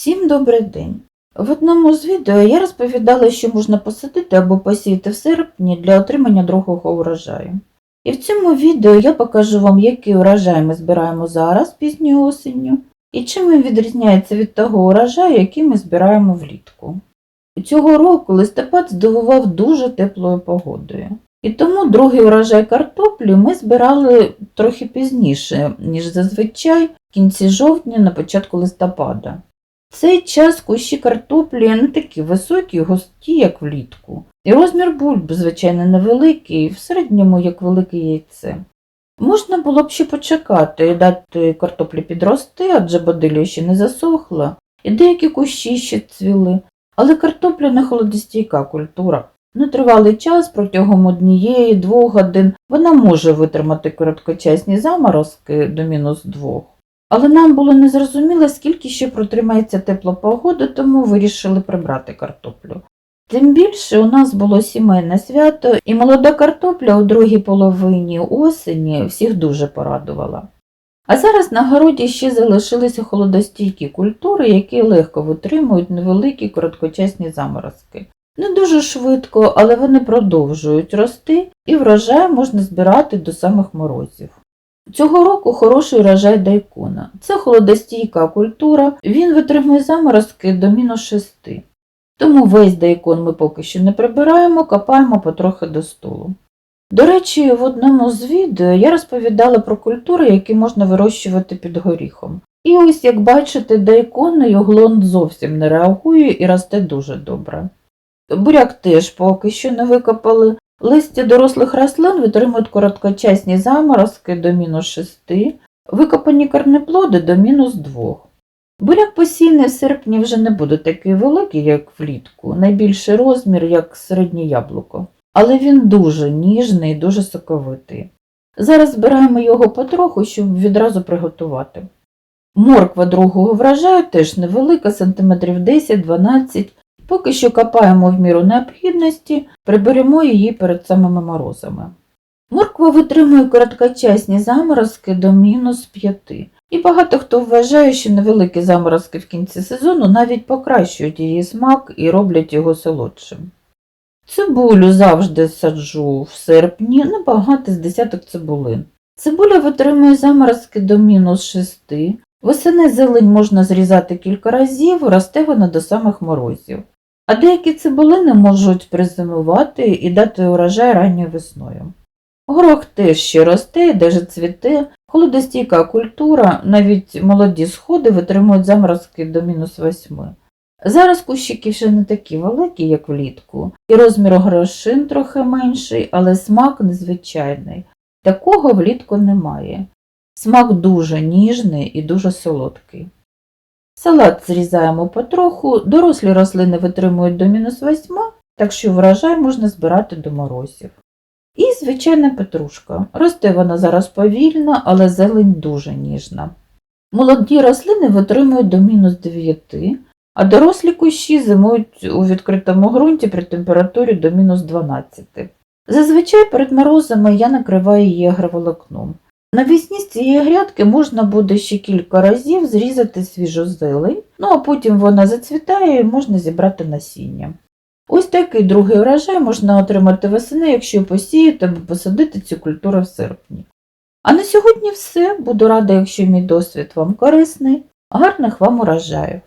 Всім добрий день! В одному з відео я розповідала, що можна посадити або посіяти в серпні для отримання другого урожаю. І в цьому відео я покажу вам, який урожай ми збираємо зараз пізньою осінню, і чим він відрізняється від того урожаю, який ми збираємо влітку. Цього року листопад здивував дуже теплою погодою. І тому другий урожай картоплі ми збирали трохи пізніше, ніж зазвичай, в кінці жовтня на початку листопада. В цей час кущі картоплі не такі високі густі, як влітку. І розмір бульб, звичайно, невеликий, в середньому як велике яйце. Можна було б ще почекати і дати картоплі підрости, адже бодилля ще не засохла, і деякі кущі ще цвіли. Але картопля не холодостійка культура. На тривалий час протягом однієї двох годин вона може витримати короткочасні заморозки до мінус двох. Але нам було незрозуміло, скільки ще протримається тепла погода, тому вирішили прибрати картоплю. Тим більше у нас було сімейне свято, і молода картопля у другій половині осені всіх дуже порадувала. А зараз на городі ще залишилися холодостійкі культури, які легко витримують невеликі короткочасні заморозки. Не дуже швидко, але вони продовжують рости, і врожай можна збирати до самих морозів. Цього року хороший урожай дайкона. Це холодостійка культура, він витримує заморозки до мінус 6. Тому весь дайкон ми поки що не прибираємо, копаємо потрохи до столу. До речі, в одному з відео я розповідала про культури, які можна вирощувати під горіхом. І ось, як бачите, дайкон на його зовсім не реагує і росте дуже добре. Буряк теж поки що не викопали. Листя дорослих рослин витримують короткочасні заморозки до мінус 6, викопані корнеплоди до мінус 2. Буряк посійний в серпні вже не буде такий великий, як влітку, найбільший розмір, як середнє яблуко. Але він дуже ніжний і дуже соковитий. Зараз збираємо його потроху, щоб відразу приготувати. Морква другого врожаю теж невелика, сантиметрів 10-12, Поки що копаємо в міру необхідності, приберемо її перед самими морозами. Морква витримує короткочасні заморозки до мінус 5. І багато хто вважає, що невеликі заморозки в кінці сезону навіть покращують її смак і роблять його солодшим. Цибулю завжди саджу в серпні, набагато з десяток цибулин. Цибуля витримує заморозки до мінус 6. Восени зелень можна зрізати кілька разів, росте вона до самих морозів. А деякі цибулини можуть призимувати і дати урожай ранньою весною. Горох теж ще росте і даже цвіте, холодостійка культура, навіть молоді сходи витримують заморозки до мінус 8. Зараз кущики ще не такі великі, як влітку, і розмір грошин трохи менший, але смак незвичайний. Такого влітку немає. Смак дуже ніжний і дуже солодкий. Салат зрізаємо потроху, дорослі рослини витримують до мінус 8, так що врожай можна збирати до морозів. І звичайна петрушка. Росте вона зараз повільно, але зелень дуже ніжна. Молоді рослини витримують до мінус 9, а дорослі кущі зимують у відкритому ґрунті при температурі до мінус 12. Зазвичай перед морозами я накриваю її агроволокном. Навісні з цієї грядки можна буде ще кілька разів зрізати свіжу зелень, ну а потім вона зацвітає і можна зібрати насіння. Ось такий другий урожай можна отримати восени, якщо посіяти або посадити цю культуру в серпні. А на сьогодні все. Буду рада, якщо мій досвід вам корисний. Гарних вам урожаїв!